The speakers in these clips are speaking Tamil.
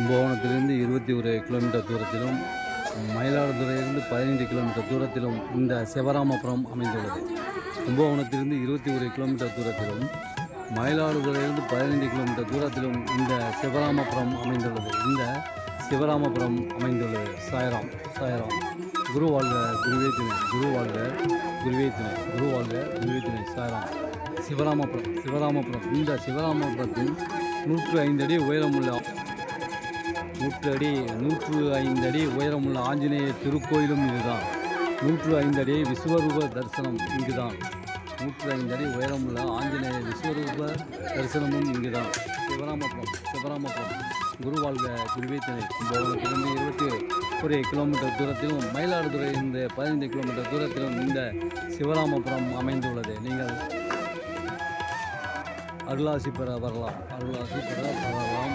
கும்பகோணத்திலிருந்து இருபத்தி ஒரு கிலோமீட்டர் தூரத்திலும் மயிலாடுதுறையிலிருந்து பதினைந்து கிலோமீட்டர் தூரத்திலும் இந்த சிவராமபுரம் அமைந்துள்ளது. கும்பகோணத்திலிருந்து இருபத்தி ஒரு கிலோமீட்டர் தூரத்திலும் மயிலாடுதுறையிலிருந்து பதினைந்து கிலோமீட்டர் தூரத்திலும் இந்த சிவராமபுரம் அமைந்துள்ளது. இந்த சிவராமபுரம் அமைந்துள்ளது. சாய்ராம் சாய்ராம். குரு வாழ்க குருவே துணை. குரு வாழ்க குருவே துணை. குரு வாழ்க குருவே துணை. சாய்ராம். சிவராமபுரம் சிவராமபுரம். இந்த சிவராமபுரத்தின் நூற்று ஐந்து அடி உயரமுள்ள நூற்று அடி நூற்று ஐந்து அடி உயரமுள்ள ஆஞ்சநேய திருக்கோயிலும் இதுதான். நூற்று ஐந்து அடி விஸ்வரூப தரிசனம் இங்குதான். நூற்று ஐந்து அடி உயரமுள்ள ஆஞ்சநேய விஸ்வரூப தரிசனமும் இங்குதான். சிவராமபுரம் சிவராமபுரம் குருவாழ்க குருவேத்தனை கும்பகோணத்திலிருந்து இருபத்தி ஒரு கிலோமீட்டர் தூரத்திலும் மயிலாடுதுறை இந்த பதினைந்து கிலோமீட்டர் தூரத்திலும் இந்த சிவராமபுரம் அமைந்துள்ளது. நீங்கள் அருளாசி பெற வரலாம். அருளாசி பெற வரலாம்.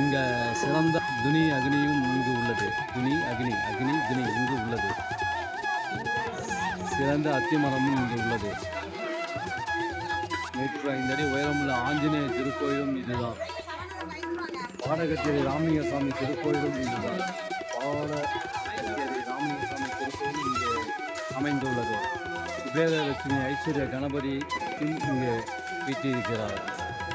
இங்கே சிறந்த துனி அக்னியும் இங்கு உள்ளது. துனி அக்னி அக்னி துனி இங்கு உள்ளது. சிறந்த அத்திமரமும் இங்கு உள்ளது. நூற்று ஐந்து அடி உயரமுள்ள ஆஞ்சநேய திருக்கோயிலும் இதுதான். பாடகச்சேரி ராமலிங்கசாமி திருக்கோயிலும் இதுதான். பாடகச்சேரி ராமலிங்கசாமி திருக்கோயிலும் இங்கே அமைந்துள்ளது. குபேரலட்சுமி ஐஸ்வர்ய கணபதி இங்கே வீட்டிருக்கிறார்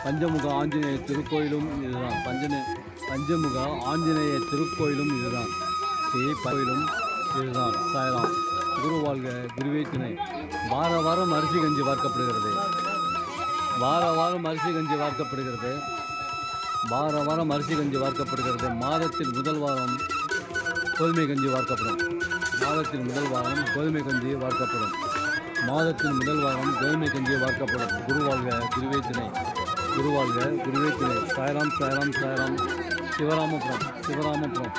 பஞ்சமுக ஆஞ்சநேய திருக்கோயிலும் இதுதான். பஞ்சநே பஞ்சமுக ஆஞ்சநேய திருக்கோயிலும் இதுதான். ஸ்ரீ கோயிலும் இதுதான். சாயலாம் குரு வாழ்க குருவே துணை வார வாரம் அரிசி கஞ்சி வார்க்கப்படுகிறது. வார வாரம் அரிசி கஞ்சி வார்க்கப்படுகிறது. வார வாரம் அரிசி கஞ்சி வார்க்கப்படுகிறது. மாதத்தில் முதல் வாரம் கோதுமை கஞ்சி வார்க்கப்படும். மாதத்தில் முதல் வாரம் கோதுமை கஞ்சி வார்க்கப்படும். மாதத்தின் முதல் வாரம் கோதுமை கஞ்சி வார்க்கப்படும். குருவாழ்க குருவே துணை குருவாழ்க. குருவே துணை சாய்ராம் சாய்ராம் சாய்ராம். சிவராமபுரம் சிவராமபுரம்.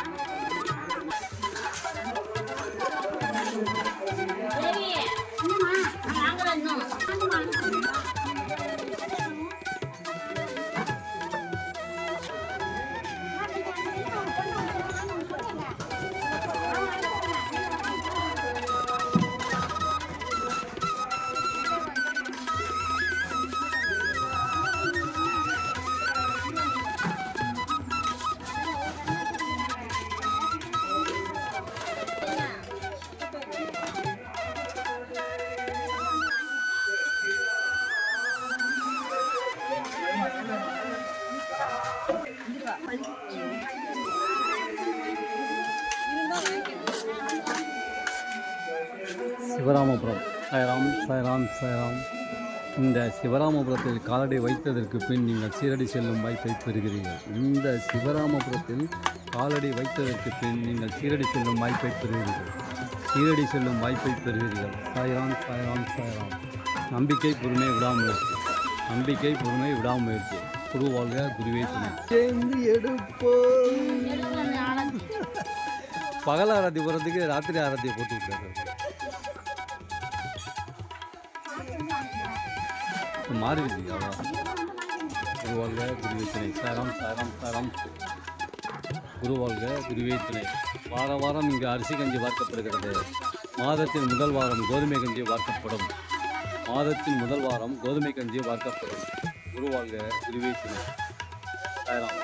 சாய்ராம் சாய்ராம் சாய்ராம். இந்த சிவராமபுரத்தில் காலடி வைத்ததற்கு பின் நீங்கள் சீரடி செல்லும் வாய்ப்பை பெறுகிறீர்கள். இந்த சிவராமபுரத்தில் காலடி வைத்ததற்கு பின் நீங்கள் சீரடி செல்லும் வாய்ப்பை பெறுகிறீர்கள். சீரடி செல்லும் வாய்ப்பை பெறுகிறீர்கள். சாய்ராம் சாய்ராம் சாய்ராம். நம்பிக்கை பொறுமை விடாமுயற்சி. நம்பிக்கை பொறுமை விடாமுயற்சி. குரு வாழ்க குருவே துணை. சேர்ந்து எடுப்போம் பகல் ஆரத்தி போகிறதுக்கு ராத்திரி ஆரத்தியை போட்டு விட்டாரு மாறிடுச்சு அவ்வளோ குருவாழ்க குருவேத்தனை சாராம் சாராம் சாராம். குருவாழ்க குருவேத்தனை வார வாரம் இங்கு அரிசி கஞ்சி வார்க்கப்படுகிறது. மாதத்தின் முதல் வாரம் கோதுமை கஞ்சி வார்க்கப்படும். மாதத்தின் முதல் வாரம் கோதுமை கஞ்சி வார்க்கப்படும். குருவாழ்க குருவேத்தனை சாராம்.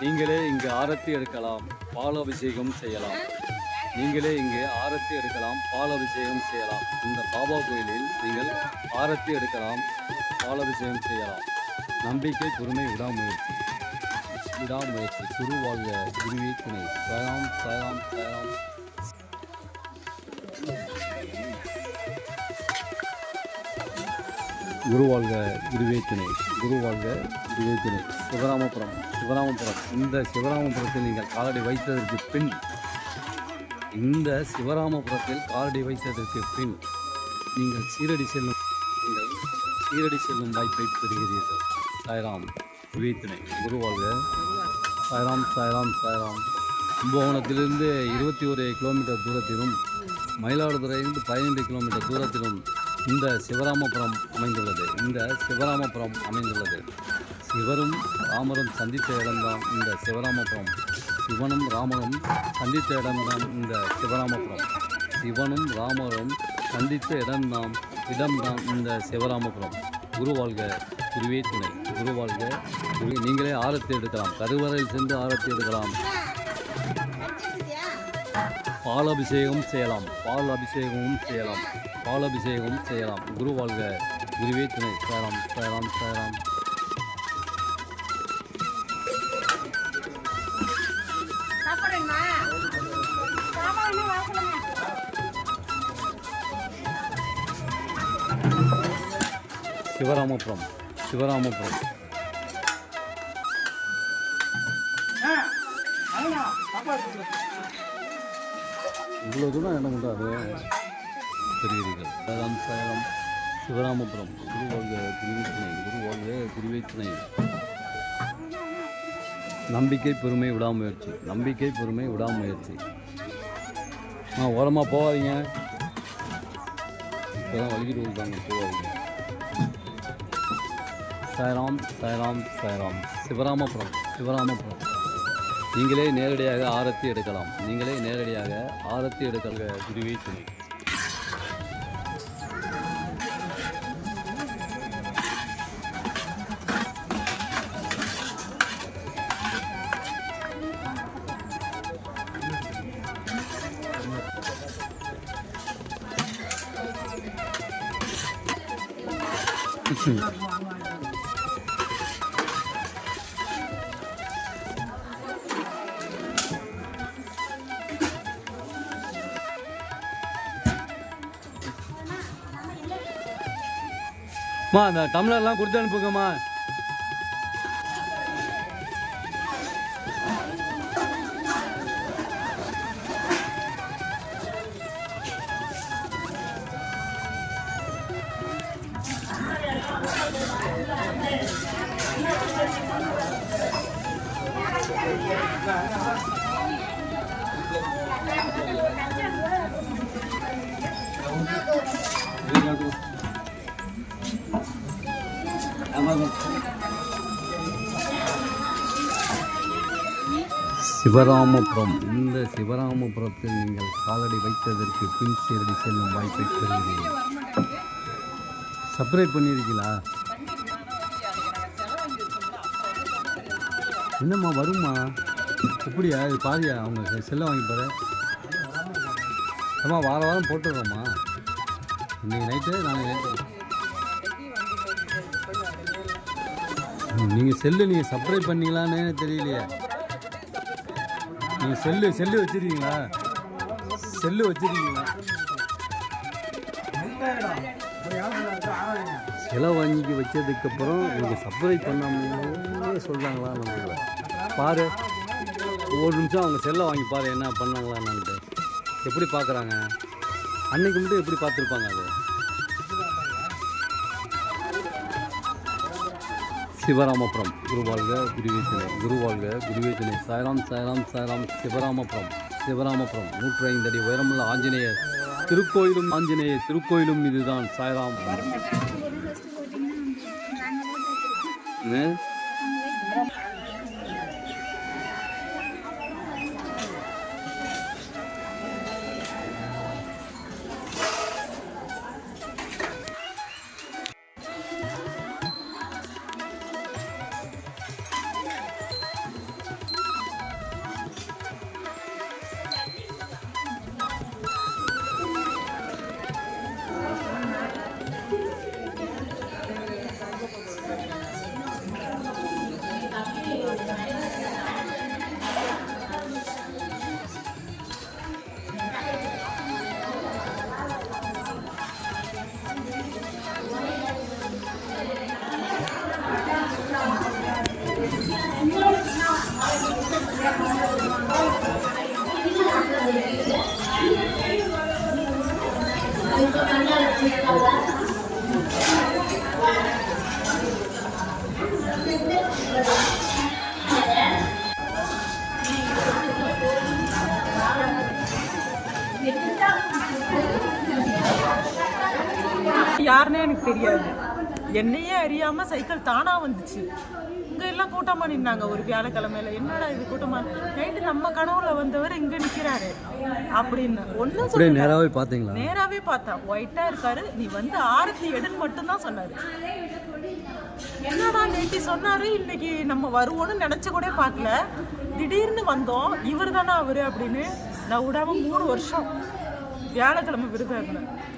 நீங்களே இங்கு ஆரத்தி எடுக்கலாம் பால் அபிஷேகம் செய்யலாம். நீங்களே இங்கே ஆரத்தி எடுக்கலாம் பால் அபிஷேகம் செய்யலாம். இந்த பாபா கோயிலில் நீங்கள் ஆரத்தி எடுக்கலாம். பால் செய்யலாம். நம்பிக்கை பொறுமை விடாமுயற்சி. விடாமுயற்சி. குரு வாழ்க குருவே துணை. சயாம் சயாம் சயாம். குரு வாழ்க குருவே துணை. குரு வாழ்க குருவே துணை. சிவராமபுரம் சிவராமபுரம். இந்த சிவராமபுரத்தில் நீங்கள் காலடி வைத்ததற்கு பின் இந்த சிவராமபுரத்தில் காலடி வைத்ததற்கு பின் நீங்கள் சீரடி செல்லும் சீரடி செல்லும் வாய்ப்பை பெறுகிறீர்கள். சாய்ராம் விவேத்தினை குருவாழ்க. சாய்ராம் சாய்ராம் சாய்ராம். கும்பகோணத்திலிருந்து இருபத்தி ஒரு கிலோமீட்டர் தூரத்திலும் மயிலாடுதுறையிலிருந்து பதினைந்து கிலோமீட்டர் தூரத்திலும் இந்த சிவராமபுரம் அமைந்துள்ளது. இந்த சிவராமபுரம் அமைந்துள்ளது. சிவரும் ராமரும் சந்தித்த இடம்தான் இந்த சிவராமபுரம். சிவனும் ராமரும் சந்தித்த இடம்தான் இந்த சிவராமபுரம். சிவனும் ராமரும் சந்தித்த இடம்தான் இடம்தான் இந்த சிவராமபுரம். குரு வாழ்க குருவே துணை. குரு வாழ்க குரு நீங்களே ஆரத்தி எடுக்கலாம். கருவறையில் சென்று ஆரத்தி எடுக்கலாம். பால் அபிஷேகம் செய்யலாம். பால் அபிஷேகமும் செய்யலாம். பால் அபிஷேகமும் செய்யலாம். குரு வாழ்க குருவே துணை. சேராம் சேராம் சேராம். சிவராமபுரம் சிவராமபுரம். இவ்வளோ தூரம் என்ன பண்ணுறாரு அது பெரியவர்கள் சேலம் சேலம் சிவராமபுரம் குரு வாழ்க குருவேத்துணை நம்பிக்கை பொறுமை விடாமுயற்சி. நம்பிக்கை பொறுமை விடாமுயற்சி. ஆ ஓரமாக போகாதீங்க. இப்போ தான் வலிக்கிட்டு கொடுத்தாங்க போகாதீங்க. சாய்ராம் சாய்ராம் சாய்ராம் சிவராமபுரம் சிவராமபுரம். நீங்களே நேரடியாக ஆரத்தி எடுக்கலாம். நீங்களே நேரடியாக ஆரத்தி எடுக்கலாம் குருவே துணை. அம்மா அந்த டம்ளர்லாம் கொடுத்து அனுப்புங்கம்மா. சிவராமபுரம். இந்த சிவராமபுரத்தில் நீங்கள் காலடி வைத்ததற்கு பின் சீரடி செல்லும் வாய்ப்பை பெறுகிறீர்கள். சப்ஸ்கிரைப் பண்ணியிருக்கீங்களா என்னம்மா வருமா எப்படியா? இது பாரியா அவங்க செல்லை வாங்கி பாரு. அம்மா வார வாரம் போட்டுடுறோம்மா. இன்றைக்கி நைட்டு நாளைக்கு நைட்டு நீங்கள் செல்லு நீங்கள் சப்ரை பண்ணீங்களான்னு தெரியலையே. நீங்கள் செல்லு செல்லு வச்சிருக்கீங்களா? செல்லு வச்சிருக்கீங்களா? செலவு வாங்கி வச்சதுக்கப்புறம் நீங்கள் சப்ரை பண்ணாமலே சொல்கிறாங்களா நம்மள பாரு ஒரு நிமிஷம் அவங்க செல்லை வாங்கி பாரு என்ன பண்ணாங்களான்னு. எப்படி பார்க்குறாங்க அன்னைக்கு மட்டும் எப்படி பார்த்துருப்பாங்க அது? சிவராமபுரம். குருவாழ்க குருவேத்தினை குருவாழ்க குருவேத்தினை சாய்ராம் சாய்ராம் சாய்ராம் சிவராமபுரம் சிவராமபுரம். நூற்றி ஐந்து அடி உயரமுள்ள ஆஞ்சநேயர் திருக்கோயிலும் ஆஞ்சநேயர் திருக்கோயிலும் இதுதான். சாய்ராம். யாருன்னே எனக்கு தெரியாது. என்னையே அறியாம சைக்கிள் தானா வந்துச்சு. இங்க எல்லாம் கூட்டமா நின்னாங்க. ஒரு வியாழக்கிழமையில என்னடா இது கூட்டமா? நைட்டு நம்ம கனவுல வந்தவர் இங்க நிக்கிறாரு. அப்படின்னு. ஒண்ணும் சொல்லல. நேராகவே பார்த்தீங்களா? நேராவே பார்த்தா ஒயிட்டா இருக்காரு. நீ வந்து ஆரத்தி எடுன்னு மட்டும் தான் சொன்னாரு. என்னடா நேத்தி சொன்னாரு? இன்னைக்கு நம்ம வருவோம்னு நினைச்சு கூட பார்க்கல. திடீர்னு வந்தோம். இவர் தானே அவரு அப்படின்னு நான் விடாம மூணு வருஷம் வியாழக்கிழமை விருதம் இருந்தேன்.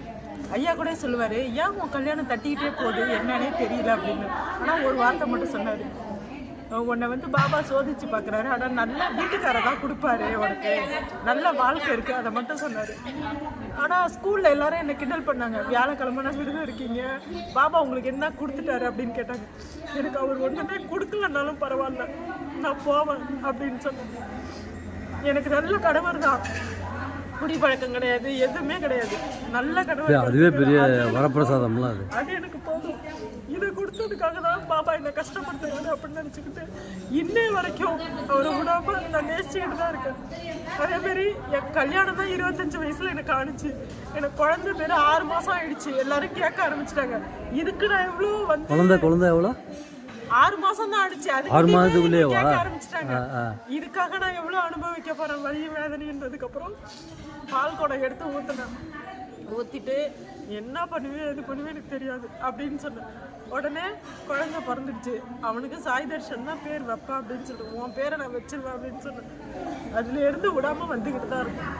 ஐயா கூட சொல்லுவார் ஏன் உன் கல்யாணம் தட்டிக்கிட்டே போகுது என்னன்னே தெரியல அப்படின்னு. ஆனால் ஒரு வார்த்தை மட்டும் சொன்னார். உன்னை வந்து பாபா சோதிச்சு பார்க்குறாரு ஆனால் நல்ல வீட்டுக்காரர் தான் கொடுப்பாரு உனக்கு. நல்ல வாழ்க்கை இருக்குது அதை மட்டும் சொன்னார். ஆனால் ஸ்கூலில் எல்லாரும் என்னை கிண்டல் பண்ணாங்க. வியாழக்கிழமை விருதம் இருக்கீங்க. பாபா உங்களுக்கு என்ன கொடுத்துட்டாரு அப்படின்னு கேட்டாங்க. எனக்கு அவர் ஒன்றுமே கொடுக்கலனாலும் பரவாயில்ல. நான் போவேன் அப்படின்னு சொன்னேன் எனக்கு நல்ல கடவுள் தான். குடிப்பழக்கம் கிடையாது எதுவுமே கிடையாது. நல்ல கணவர் அதுவே பெரிய வரப்பிரசாதம்லாம் அது. அது எனக்கு போதும். இதை கொடுத்ததுக்காக தான் பாபா என்னை கஷ்டப்படுத்துறாரு அப்படின்னு நினச்சிக்கிட்டு இன்னே வரைக்கும் அவரை விடாம நான் நேசிச்சுக்கிட்டு தான் இருக்கேன். அதே மாதிரி என் கல்யாணம் தான் இருபத்தஞ்சு வயசுல எனக்கு ஆணுச்சு எனக்கு குழந்தை பேர் ஆறு மாசம் ஆயிடுச்சு. எல்லாரும் கேட்க ஆரம்பிச்சிட்டாங்க. இதுக்கு நான் எவ்வளோ வந்து குழந்தை குழந்தை எவ்வளோ? ஆறு மாசம் தான் ஆடுச்சு ஆறு அதுக்கு மாதத்துக்குள்ளேயேவா? கேட்க ஆரம்பிச்சிட்டாங்க. இதுக்காக நான் எவ்வளோ அனுபவிக்க போறேன்? வலி வேதனைன்றதுக்கு அப்புறம் பால் குடம் எடுத்து ஊற்றினேன் ஊற்றிட்டு என்ன பண்ணுவேன் எது பண்ணுவேன் எனக்கு தெரியாது அப்படின்னு சொன்னேன். உடனே குழந்தை பிறந்துடுச்சு. அவனுக்கு சாய் தர்ஷன் தான் பேர் வைப்பேன் அப்படின்னு சொல்லிட்டு உன் பேரை நான் வச்சிருவேன் அப்படின்னு சொன்னேன். அதுல இருந்து விடாம வந்துக்கிட்டு தான் இருக்கும்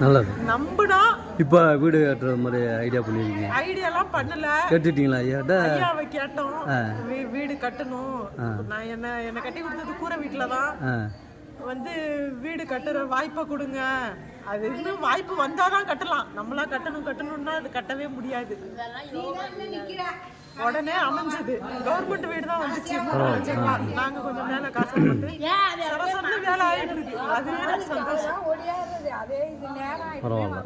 நல்லது. நம்புனா இப்போ வீடு கட்டுறது மாதிரி ஐடியா பண்ணியிருக்கீங்க ஐடியாலாம் பண்ணல. கேட்டுட்டீங்களா ஐயாட்ட ஐயாவை கேட்டோம். வீ- வீடு கட்டணும். நான் என்ன என்ன கட்டி கொடுத்தது கூரை வீட்டுல தான் வந்து வீடு கட்டுற வாய்ப்பை கொடுங்க. அது இன்னும் வாய்ப்பு வந்தாதான் கட்டலாம். நம்மளா கட்டணும் கட்டணும்னா அது கட்டவே முடியாது. உடனே அமைஞ்சது. கவர்மெண்ட் வீடு தான் வந்துச்சு. நாங்க கொஞ்சம் மேல காசு போட்டு சரசரன்னு வேலை ஆயிட்டு இருக்கு அதுவே எனக்கு சந்தோஷம். பரவாயில்ல.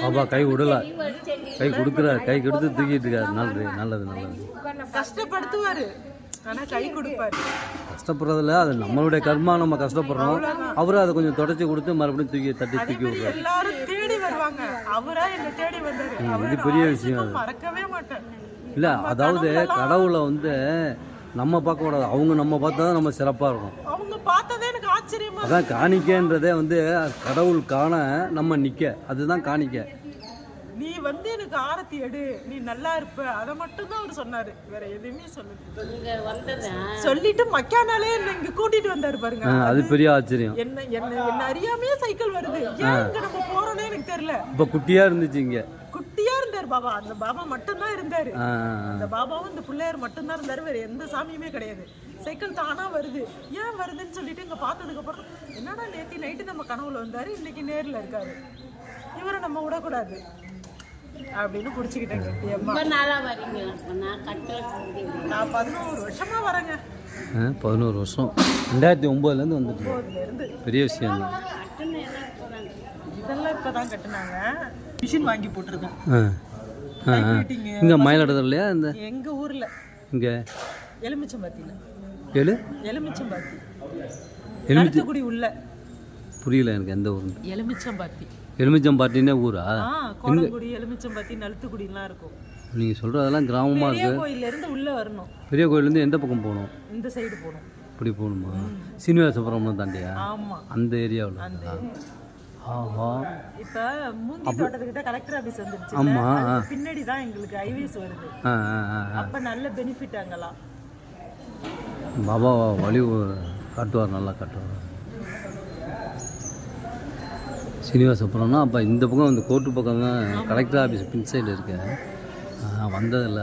பாபா கை விடல. கை கொடுக்குற கை கொடுத்து தூக்கிட்டு இருக்காரு. நல்லது நல்லது நல்லது. கஷ்டப்படுத்துவாரு. கை கொடுப்பாரு. அது நம்மளுடைய கர்மா நம்ம கஷ்டப்படுறோம். அவரும் அதை கொஞ்சம் தொடச்சி கொடுத்து மறுபடியும் தூக்கி தட்டி தூக்கி விடுறாரு எல்லாரும் தேடி வருவாங்க. அவரா என்ன தேடி வந்தாரு அவரை இது பெரிய விஷயம் அது. மறக்கவே மாட்டேன். இல்லை அதாவது கடவுளை வந்து நம்ம பார்க்கக்கூடாது அவங்க நம்ம பார்த்தா தான் நம்ம சிறப்பாக இருக்கும். அவங்க பார்த்ததே எனக்கு ஆச்சரியமா அதான் காணிக்கைன்றதே வந்து கடவுள் காண நம்ம நிற்க அதுதான் காணிக்கை. நீ வந்து எனக்கு ஆரத்தி எடு. நீ நல்லா இருப்ப. அதை மட்டும் தான் அவர் சொன்னாரு. வேற எதுவுமே சொல்லல. சொல்லிட்டு மக்கானாலே என்ன இங்க கூட்டிட்டு வந்தாரு பாருங்க. அது பெரிய ஆச்சரியம். என்ன என்ன என்ன அறியாமையே சைக்கிள் வருது. ஏன் இங்க நம்ம போறோம்னே எனக்கு தெரியல. இப்போ குட்டியாக இருந்துச்சு இங்கே. இருந்தாரு பாபா அந்த பாபா மட்டும் தான் இருந்தாரு அந்த பாபாவும் இந்த பிள்ளையார் மட்டும் தான் இருந்தாரு வேற எந்த சாமியுமே கிடையாது. சைக்கிள் தானா வருது. ஏன் வருதுன்னு சொல்லிட்டு இங்க பார்த்ததுக்கு அப்புறம் என்னடா நேத்தி நைட்டு நம்ம கனவுல வந்தாரு இன்னைக்கு நேர்ல இருக்காரு. இவரை நம்ம விடக்கூடாது. அப்படின்னு பிடிச்சிக்கிட்டேங்க எம்மா ரொம்ப நாளா நான் பதினோரு வருஷமா வரேங்க. பதினோரு வருஷம். ரெண்டாயிரத்தி ஒம்போதுலேருந்து வந்துட்டு பெரிய விஷயம் தான் இதெல்லாம் இப்பதான் கட்டுனாங்க. மிஷின் வாங்கி போட்டிருக்கேன் இங்கே மயிலாடுதுறையிலையா இந்த எங்க ஊர்ல. இங்கே. எலுமிச்சம்பாத்தியில. ஏழு எலுமிச்சம்பாத்தி. எலுமிச்சம் கருத்துக்குடி உள்ள. புரியல எனக்கு எந்த ஊர் எலுமிச்சம்பாத்தி. எலுமிச்சம்பாட்டினே ஊரா? ஆ கோடங்குடி எலுமிச்சம்பாத்தி நலுத்துக்குடி எல்லாம் இருக்கும் நீங்கள் சொல்கிறதெல்லாம் கிராமமாக பெரிய இருக்குது கோயில்ல இருந்து உள்ள வரணும். பெரிய கோயிலேருந்து எந்த பக்கம் போகணும்? இந்த சைடு போகணும். இப்படி போகணுமா? சீனிவாசபுரம்னு தாண்டியா? ஆமா. அந்த ஏரியாவில். ஆஹா. இப்ப மூங்கி தோட்டத்துக்கிட்ட கலெக்டர் ஆபீஸ் வந்துருச்சு ஆமா. பின்னாடி தான் எங்களுக்கு ஐவேஸ் வருது. அப்ப நல்ல பெனிஃபிட் அங்கெல்லாம். பாபா வழி காட்டுவார் நல்லா காட்டுவார். சீனிவாசபுரம்னா அப்போ இந்த பக்கம் இந்த கோர்ட்டு பக்கம் தான் கலெக்டர் ஆஃபீஸ் பின் சைடு இருக்கு. ஆ, வந்ததில்ல.